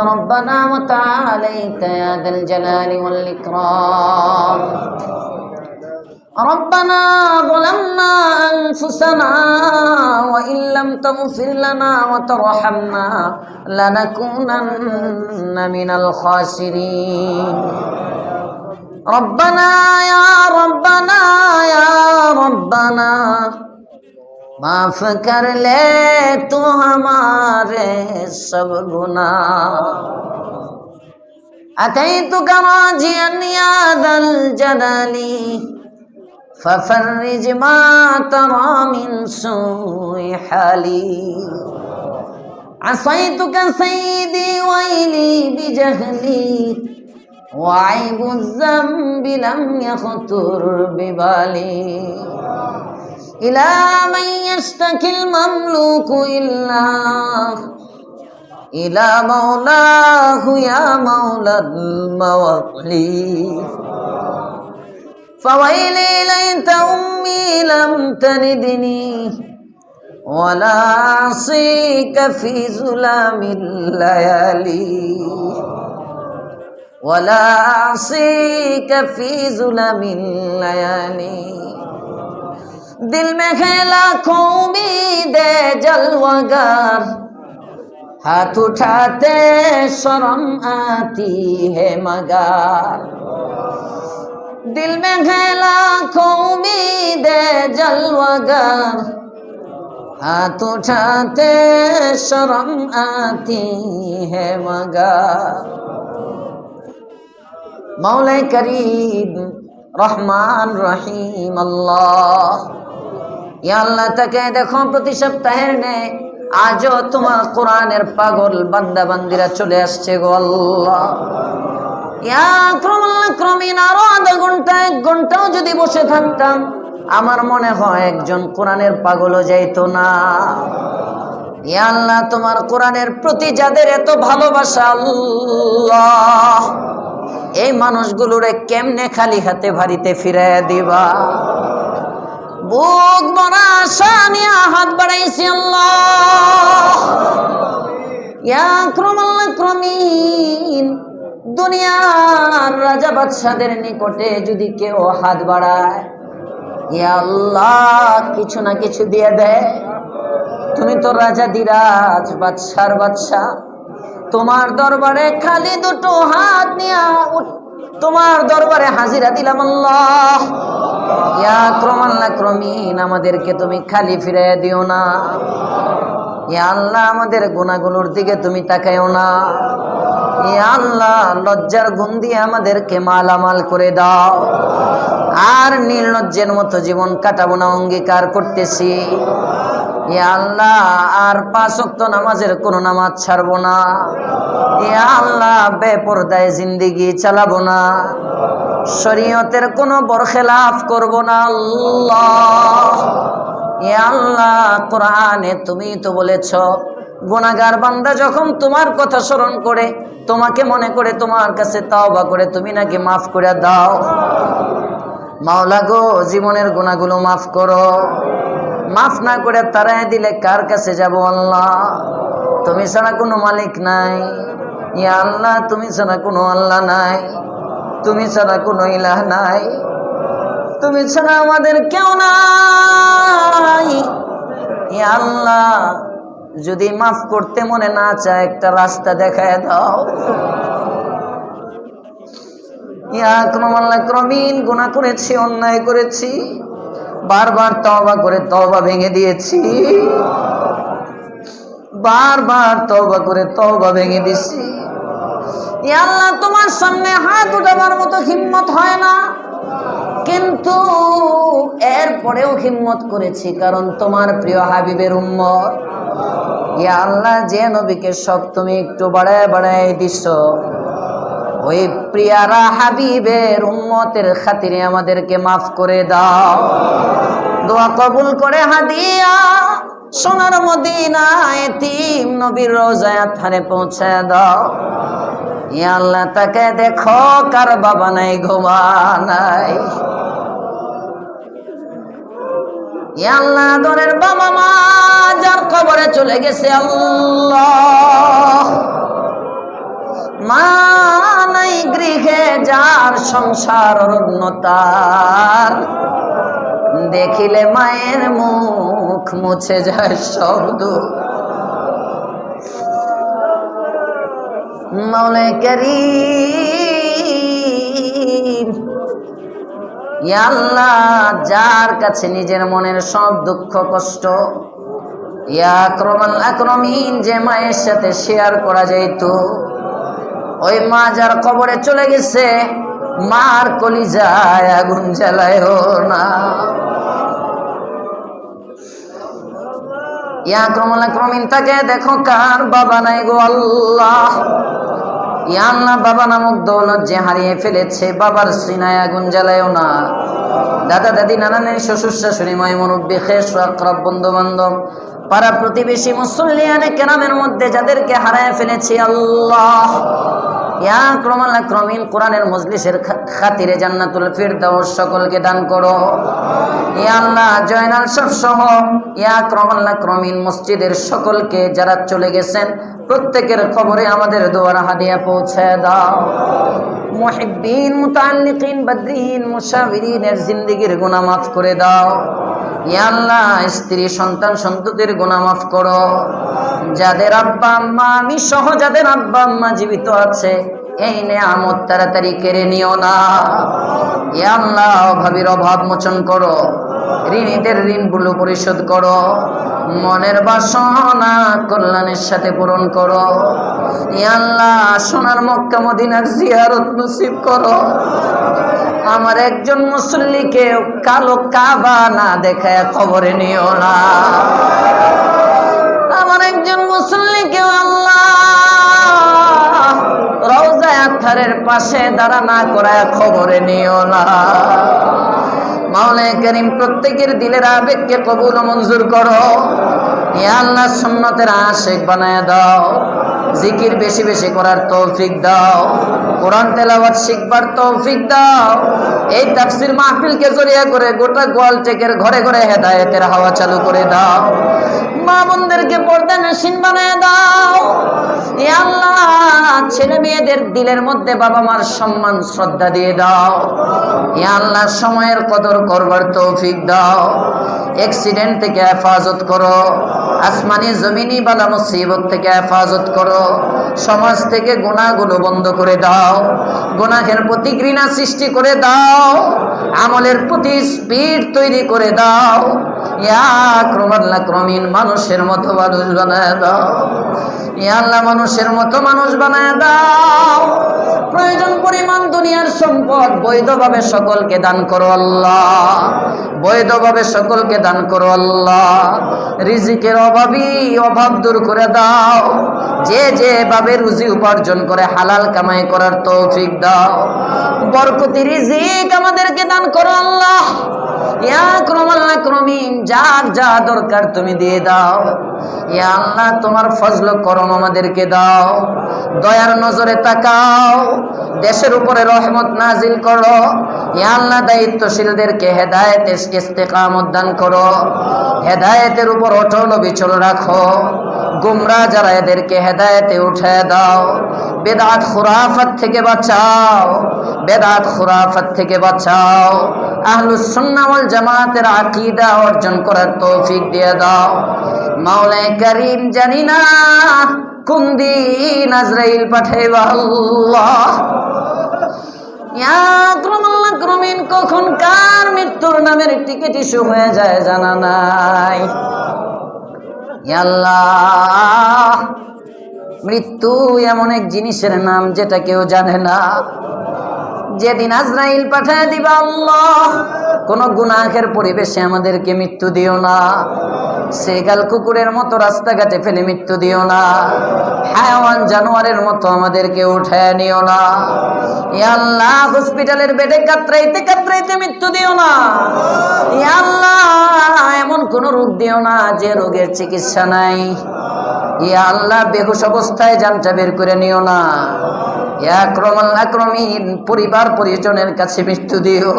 ربنا وتعاليت يا ذا الجلال والإكرام. ربنا ظلمنا أنفسنا وإن لم تغفر لنا وترحمنا لنكونن من الخاسرين. ربنا يا माफ कर ले तू हमारे सब गुना أتيتك راجيا يا ذا الجلال ففرج ما ترى من سوء حالي عصيتك سيدي ويلي بجهلي وعيب الذنب لم يخطر ببالي إلى من يشتكي المملوك إلا إلى مولاه يا مولى الموالي فويلي ليت أمي لم تلدني ولا أعصيك في ظلام الليالي. ولا أعصيك في ظلم الليالي. दिल में खेला खोमी दे जलवागार हाथ उठाते शर्म आती है मगार दिल में खेला खोमी दे जलवागार हाथ उठाते शर्म आती है मगार मौल करीब रहमान रहीम अल्लाह আল্লাহ, তাকে দেখো, প্রতি সপ্তাহের নে, আজও তোমার কোরআনের পাগল বান্দা বান্দিরা চলে আসছে গো আধা ঘণ্টা, এক ঘন্টাও যদি বসে থাকতাম, আমার মনে হয় একজন পাগলও যাইতো না। তোমার প্রতি যাদের এত ভালোবাসা, আল্লাহ, এই মানুষগুলোরে কেমনে খালি হাতে ভারিতে ফিরে দিবা? বুক বড়া আশা হাত বাড়াইছি ক্রমিন, দুনিয়ার রাজা বাদশাদের নিকটে যদি কেউ হাত বাড়ায়, ইয়া আল্লাহ, কিছু না কিছু দিয়ে দেয়। তুমি তো রাজা দিরাজ, বাদশার বাদশাহ তোমার দরবারে খালি দুটো হাত নিয়া তোমার দরবারে হাজিরা দিলাম আল্লাহ। ক্রমিন আমাদেরকে তুমি খালি ফিরাইয়া দিও না। ইয়া আল্লাহ, আমাদের গুণাগুলোর দিকে তুমি তাকাইও না। ইয়া আল্লাহ, লজ্জার গুণ দিয়ে আমাদেরকে মালামাল করে দাও। আর নির্লজ্জের মতো জীবন কাটাবো না, অঙ্গীকার করতেছি। ইয়া আল্লাহ, আর পাঁচ ওয়াক্ত নামাজের কোনো নামাজ ছাড়বো না। ইয়া আল্লাহ, বেপরদায় জিন্দিগি চালাবো না। শরীয়তের কোনো বরখেলাফ করব না, আল্লাহ। ইয়া আল্লাহ, কোরআনে তুমি তো বলেছ গুনাগার বান্দা যখন তোমার কথা স্মরণ করে, তোমাকে মনে করে তোমার কাছে তাওবা করে, তুমি নাকি মাফ করে দাও। মাওলা গো, জীবনের গুণাগুলো মাফ করো। মাফ না করে তারাই দিলে কার কাছে যাব আল্লাহ? তুমি ছাড়া কোনো মালিক নাই। ইয়া আল্লাহ, তুমি ছাড়া কোনো আল্লাহ নাই। তুমি ছাড়া কোনো ইলাহ নাই। তুমি ছাড়া আমাদের কেউ নাই। ইয়া আল্লাহ, যদি মাফ করতে মনে না চায়, একটা রাস্তা দেখায় দাও। ইয়া ক্রমাল্লাহ ক্রমিন গুণা করেছি, অন্যায় করেছি। বারবার তবা করে তবা ভেঙে দিয়েছি। বারবার তবা করে তবা ভেঙে দিছি আল্লাহ, তোমার সামনে হাত উঠাবার মতো হিম্মত হয় না। কিন্তু এরপরেও হিম্মত করেছি, কারণ তোমার প্রিয় হাবিবের উম্মত। ইয়া আল্লাহ, যে নবীকে সব তুমি একটু বাড়ায় বাড়ায় দিছ। ওই প্রিয়ারা হাবিবের উম্মতের খাতিরে আমাদেরকে মাফ করে দাও। দোয়া কবুল করে হাদিয়া সোনার মদিনায় তিম নবীর রোজায় থানে পৌঁছে দাও। ইয়া আল্লাহ তাকে দেখো, কার বাবা নাই, ঘুমা নাই। ইয়া দরের বাবা মা, যার কবরে চলে গেছে আল্লাহ। মা নাই গৃহে যার সংসার অরণ্যতার দেখিলে মায়ের মুখ মুছে যায় শব্দ মৌলে ইয়া আল্লাহ, যার কাছে নিজের মনের সব দুঃখ, কষ্ট, ইয়া আক্রমণ আক্রমিন, যে মায়ের সাথে শেয়ার করা যাইত ওই মা যার কবরে চলে গেছে, মার কলি যায় আগুন জ্বালায় না। ইয়া আক্রমণ আক্রমিন তাকে দেখো, কার বাবা নাই গো আল্লাহ। ইয়া আল্লাহ, বাবা নামক দৌলত যে হারিয়ে ফেলেছে, বাবার সিনায় আগুন জ্বালায়ও না। দাদা, দাদি নানানের শ্বশুর, শাশুড়ি ময় মুরব্বী আকরাব বন্ধু বান্ধব পাড়া প্রতিবেশী মুসল্লিয়ানে কেরামের মধ্যে যাদেরকে হারায় ফেলেছি আল্লাহ। ইয়া ক্রমাল ক্রমিন কোরআনের মজলিসের খাতিরে জান্নাতুল ফিরদাউস সকলকে দান করো। ইয়া আল্লাহ, জয়নাল সব সহ ইয়া ক্রমাল ক্রমিন মসজিদের সকলকে যারা চলে গেছেন, প্রত্যেকের খবরে আমাদের দোয়ার হাদিয়া পৌঁছে দাও। মুহিব্বিন মুতাল্লিকিন বদরিন মুশাবিরিনের জিন্দেগির গুনাহ মাফ করে দাও। আল্লাহ, স্ত্রী সন্তান সন্ততির গুণামাফ মাফ করো। যাদের আব্বা আম্মা, আমি সহ যাদের আব্বা আম্মা জীবিত আছে, এই নেয়ামত তাড়াতাড়ি কেড়ে নিও না। আল্লাহ অভাবীর অভাব মোচন করো। ঋণীদের ঋণগুলো পরিশোধ করো। মনের বাসনা কল্যাণের সাথে পূরণ করো। আল্লাহ, সোনার মক্কা, মদিনার জিয়ারত নসিব করো। আমার একজন মুসল্লিকে কালো কাবা না দেখায় খবরে নিও না। আমার একজন মুসল্লিকে আল্লাহ রওজা আথারের পাশে দাঁড়া না করায় খবরে নিও না। মাওলা করিম প্রত্যেকের দিলের আবেগকে কবুল মঞ্জুর করো। আল্লাহ সুন্নতের আশেক বানায় দাও। জিকির বেশি বেশি করার তৌফিক দাও। কোরআন তেলাওয়াত শিখবার তৌফিক দাও। এই তাফসির মাহফিলকে জড়িয়ে করে গোটা গোয়াল টেকের ঘরে ঘরে হেদায়েতের হাওয়া চালু করে দাও। মা বোনদেরকে পর্দা নসীন বানায় দাও। আল্লাহ, ছেলে মেয়েদের দিলের মধ্যে বাবা মার সম্মান, শ্রদ্ধা দিয়ে দাও। আল্লাহ, সময়ের কদর করবার তৌফিক দাও। অ্যাক্সিডেন্ট থেকে হেফাজত করো। আসমানি জমিনি বালা মুসিবত থেকে হেফাজত করো। সমাজ থেকে গুণাগুলো বন্ধ করে দাও। গুনাহের প্রতি ঘৃণা সৃষ্টি করে দাও। আমলের প্রতি স্পিড তৈরি করে দাও। ক্রমিন মানুষের মতো মানুষ বানায় দাও। ইয়াল্লা মানুষের মতো মানুষ বানায় দাও। প্রয়োজন পরিমাণ দুনিয়ার সম্পদ বৈধভাবে সকলকে দান করো আল্লাহ। বৈধভাবে সকলকে দান করো আল্লাহ। রিজিকের অভাবই অভাব দূর করে দাও। যে যেভাবে রুজি উপার্জন করে, হালাল কামাই করার তৌফিক দাও। বরকতি রিজিক আমাদেরকে দান করো আল্লাহ। যার যা দরকার তুমি দিয়ে দাও। ইয়া আল্লাহ, তোমার ফজল করম আমাদেরকে দাও। দয়ার নজরে তাকাও। দেশের উপরে রহমত নাজিল করো। ইয়া আল্লাহ, দায়িত্বশীলদেরকে হেদায়েত, ইস্তেকামত দান করো। হেদায়েতের উপর অটল বিচল রাখো। গুমরা যারা এদেরকে হেদায়েতে উঠে দাও। বেদাত খুরাফত থেকে বাঁচাও। বেদাত খুরাফত থেকে বাঁচাও। আহলুস সুন্নাহ ওয়াল জামাতের আকীদা অর্জন করার তৌফিক দিয়ে দাও। মাওলাই করিম জানি না কোন দিন আজরাইল পাঠাইবা আল্লাহ। কখন কার মৃত্যুর নামের টিকিট ইস্যু হয়ে যায় জানা নাই। আল্লাহ। মৃত্যু এমন এক জিনিসের নাম যেটা কেউ জানে না। যেদিন আজরাইল পাঠায় দিবা আল্লাহ, কোন গুনাহের পরিবেশে আমাদেরকে মৃত্যু দিও না। সেগাল কুকুরের মতো রাস্তাঘাটে ফেলে মৃত্যু দিও না। হায়াওয়ান জানোয়ারের মতো আমাদেরকে উঠায় নিও না। আল্লাহ, হসপিটালের বেডে কাতরাইতে কাতরাইতে মৃত্যু দিও না। আল্লাহ, এমন কোন রোগ দিও না যে রোগের চিকিৎসা নাই। ইয়া আল্লাহ বেহুশ অবস্থায় জানটা বের করে নিও না। পরিবার পরিজনের কাছে মৃত্যু দিও।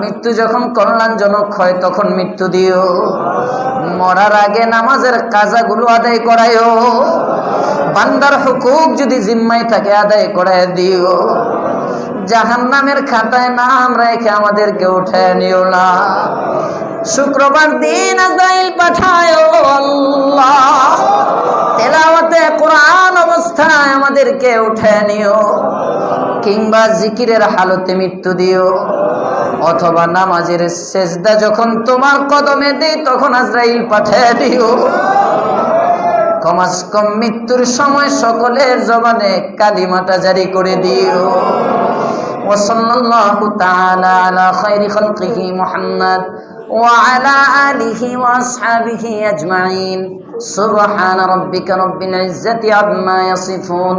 মৃত্যু যখন কল্যাণজনক হয় তখন মৃত্যু দিও। মরার আগে নামাজের কাজাগুলো আদায় করায়ও। বান্দার হুকুক যদি জিম্মায় থাকে আদায় করায় দিও। জাহান নামের খাতায় নাম রেখে আমাদেরকে উঠে নিও না। শুক্রবার দিন আজরাইল পাঠায় ও আল্লাহ তেলাওয়াতে কোরআন অবস্থায় আমাদেরকে উঠে নিও কিংবা জিকিরের হালতে মৃত্যু দিও অথবা নামাজের শেষদা যখন তোমার কদমে দেই তখন আজরাইল পাঠিয়ে দিও কমাস কম মৃত্যুর সময় সকলের জবানে কালিমাটা জারি করে দিও وصلى الله تعالى على خير خلقه محمد وعلى آله وأصحابه أجمعين. سبحان ربك رب العزة عما يصفون.